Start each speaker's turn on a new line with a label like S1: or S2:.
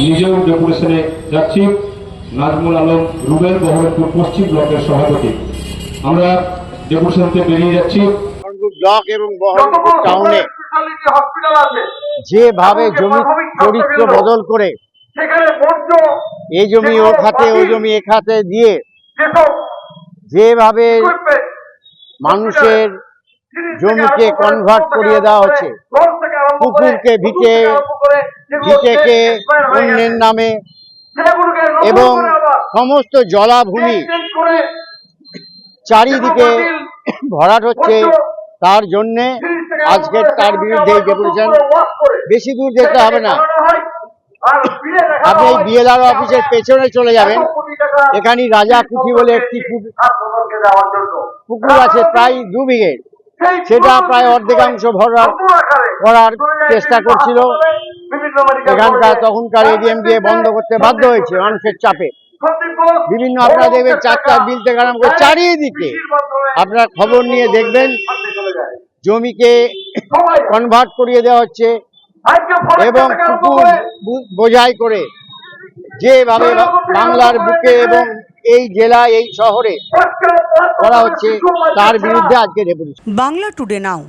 S1: নিজেও ডেপুটেশনে যাচ্ছি নাজমুল আলম রুবেল বহরমপুর পশ্চিম ব্লকের সভাপতি আমরা ডেপুটেশনতে বেরিয়ে যাচ্ছি
S2: ব্লক এবং বহরমপুর টাউনে যেভাবে জমি চরিত্র বদল করে এই জমি ও খাতে ও জমি এ খাতে দিয়ে যেভাবে মানুষের জমিকে
S3: ঘর
S2: করিয়ে দেওয়া হচ্ছে। পুকুরকে
S3: পুকুর
S2: ভিটে,
S3: হয়ে
S2: অন্যের নামে এবং সমস্ত জলাভূমি চারিদিকে ভরাট হচ্ছে তার জন্যে আজকে তার বিরুদ্ধে ডেপুটেশন।
S3: করে
S2: বেশি দূর যেতে হবে না। আপনি বিএলআর অফিসের পেছনে চলে যাবেন। এখানে রাজা কুঠি বলে একটি। পুকুর আছে প্রায় দু বিঘে। সেটা প্রায় অর্ধেকাংশ ভরার করার চেষ্টা করছিল। এখানকার তখনকার এডিএম দিয়ে বন্ধ করতে বাধ্য হয়েছে মানুষের চাপে। বিভিন্ন আপনারা দেখবেন চারটার বিল থেকে আরম্ভ করে চারিদিকে আপনারা খবর নিয়ে দেখবেন। জমিকে কনভার্ট করিয়ে দেওয়া হচ্ছে এবং পুকুর বোঝাই করে যেভাবে বাংলার বুকে এবং এই জেলা এই শহরে করা হচ্ছে তার বিরুদ্ধে আজকে
S4: বাংলা টুডে নাও।